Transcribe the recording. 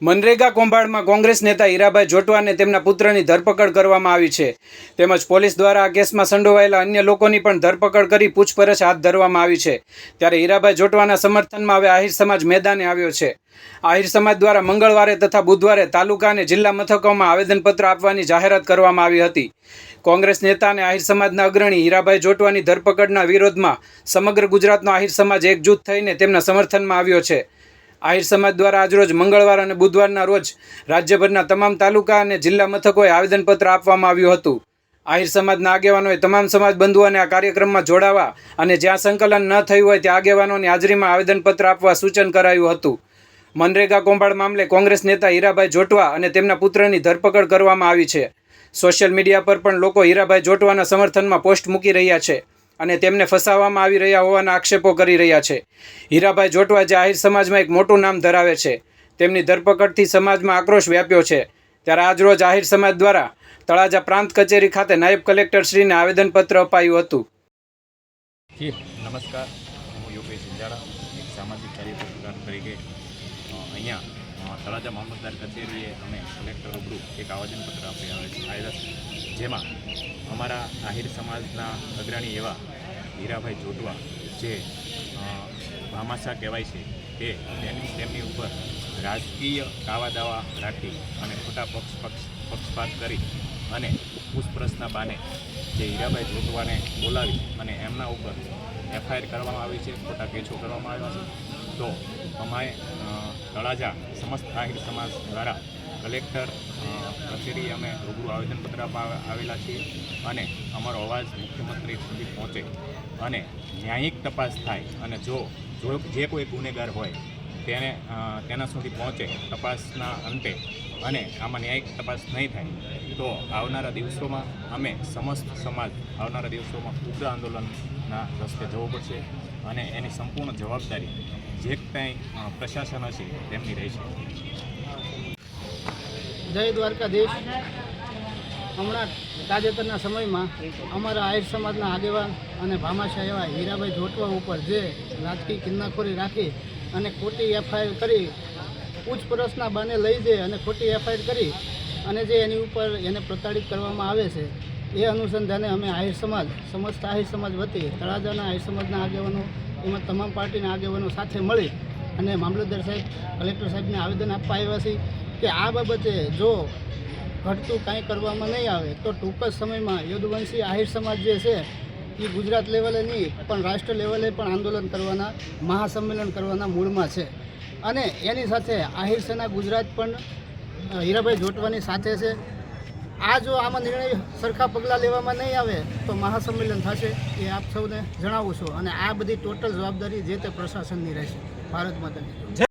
મનરેગા કૌભાંડમાં કોંગ્રેસ નેતા હીરાભાઈ જોટવાને તેમના પુત્રની ધરપકડ કરવામાં આવી છે. તેમજ પોલીસ દ્વારા આ કેસમાં સંડોવાયેલા અન્ય લોકોની પણ ધરપકડ કરી પૂછપરછ હાથ ધરવામાં આવી છે. ત્યારે હીરાભાઈ જોટવાના સમર્થનમાં હવે આહિર સમાજ મેદાને આવ્યો છે. આહિર સમાજ દ્વારા મંગળવારે તથા બુધવારે તાલુકા અને જિલ્લા મથકોમાં આવેદનપત્ર આપવાની જાહેરાત કરવામાં આવી હતી. કોંગ્રેસ નેતા અને આહિર સમાજના અગ્રણી હીરાભાઈ જોટવાની ધરપકડના વિરોધમાં સમગ્ર ગુજરાતનો આહિર સમાજ એકજૂથ થઈને તેમના સમર્થનમાં આવ્યો છે. આહિર સમાજ દ્વારા આજરોજ મંગળવાર અને બુધવારના રોજ રાજ્યભરના તમામ તાલુકા અને જિલ્લા મથકોએ આવેદનપત્ર આપવામાં આવ્યું હતું. આહિર સમાજના આગેવાનોએ તમામ સમાજ બંધુઓને આ કાર્યક્રમમાં જોડાવા અને જ્યાં સંકલન ન થયું હોય ત્યાં આગેવાનોની હાજરીમાં આવેદનપત્ર આપવા સૂચન કરાયું હતું. મનરેગા કૌભાંડ મામલે કોંગ્રેસ નેતા હીરાભાઈ જોટવા અને તેમના પુત્રની ધરપકડ કરવામાં આવી છે. સોશિયલ મીડિયા પર પણ લોકો હીરાભાઈ જોટવાના સમર્થનમાં પોસ્ટ મૂકી રહ્યા છે. અને તેમને ફસાવવામાં આવી રહ્યા હોવાના આક્ષેપો કરી રહ્યા છે. હીરાભાઈ જોટવા જે આહિર સમાજમાં એક મોટું નામ ધરાવે છે. તેમની ધરપકડથી સમાજમાં આક્રોશ વ્યાપ્યો છે. ત્યારે આજરોજ આહિર સમાજ દ્વારા તળાજા પ્રાંત કચેરી ખાતે નાયબ કલેક્ટરશ્રીને આવેદનપત્ર અપાયું હતું. નમસ્કાર. હું યોગેશ ઇંજાળા એક સામાજિક કાર્યકર્તા તરીકે અહીંયા તળાજા મામલતદાર કચેરીએ અમે કલેક્ટર રૂબરૂ એક આવેદનપત્ર આપી આવે જેમાં અમારા આહિર સમાજના અગ્રણી એવા હીરાભાઈ જોટવા જે ભામાસા કહેવાય છે તે તેમની તેમની ઉપર રાજકીય કાવા દાવા રાખી અને ખોટા પક્ષ પક્ષ, પક્ષપાત કરી અને પૂછપરછના બાને જે હીરાભાઈ જોટવાને બોલાવી અને એમના ઉપર એફઆઈઆર કરવામાં આવી છે, ખોટા કેસો કરવામાં આવ્યા છે. તો અમારે તળાજા સમસ્ત આહિર સમાજ દ્વારા કલેક્ટર કચેરી અમે રૂબરૂ આવેદનપત્ર આવેલા છીએ અને અમારો અવાજ મુખ્યમંત્રી સુધી પહોંચે અને ન્યાયિક તપાસ થાય અને જો જો જે કોઈ ગુનેગાર હોય તેને તેના સુધી પહોંચે તપાસના અંતે અને આમાં ન્યાયિક તપાસ નહીં થાય, તો આવનારા દિવસોમાં અમે સમસ્ત સમાજ આવનારા દિવસોમાં ઉગ્ર આંદોલનના રસ્તે જવું પડશે અને એની સંપૂર્ણ જવાબદારી જે કાંઈ પ્રશાસન હશે તેમની રહેશે. જય દ્વારકાધીશ. હમણાં તાજેતરના સમયમાં અમારા આહિર સમાજના આગેવાન અને ભામાશા એવા હીરાભાઈ જોટવા ઉપર જે રાજકીય કિન્નાખોરી રાખી અને ખોટી એફઆઈઆર કરી, પૂછપરછના બાને લઈ જઈ અને ખોટી એફઆઈઆર કરી અને જે એની ઉપર એને પ્રતાડિત કરવામાં આવે છે એ અનુસંધાને અમે આહિર સમાજ, સમસ્ત આહિર સમાજ વતી તળાજાના આહિર સમાજના આગેવાનો, એમાં તમામ પાર્ટીના આગેવાનો સાથે મળી અને મામલતદાર સાહેબ, કલેક્ટર સાહેબને આવેદન આપવા આવ્યા છીએ કે આ બાબતે જો ઘટતું કાંઈ કરવામાં નહીં આવે, તો ટૂંક જ સમયમાં યદુવંશી આહિર સમાજ જે છે, એ ગુજરાત લેવલે નહીં, પણ રાષ્ટ્ર લેવલે પણ આંદોલન કરવાના, મહાસંમેલન કરવાના મૂળમાં છે. અને એની સાથે આહિર સેના ગુજરાત પણ હીરાભાઈ જોટવાની સાથે છે. આ જો આમાં નિર્ણય સરખા પગલાં લેવામાં નહીં આવે, તો મહાસંમેલન થશે એ આપ સૌને જણાવું છું. અને આ બધી ટોટલ જવાબદારી જે તે પ્રશાસનની રહેશે. ભારત માતાની.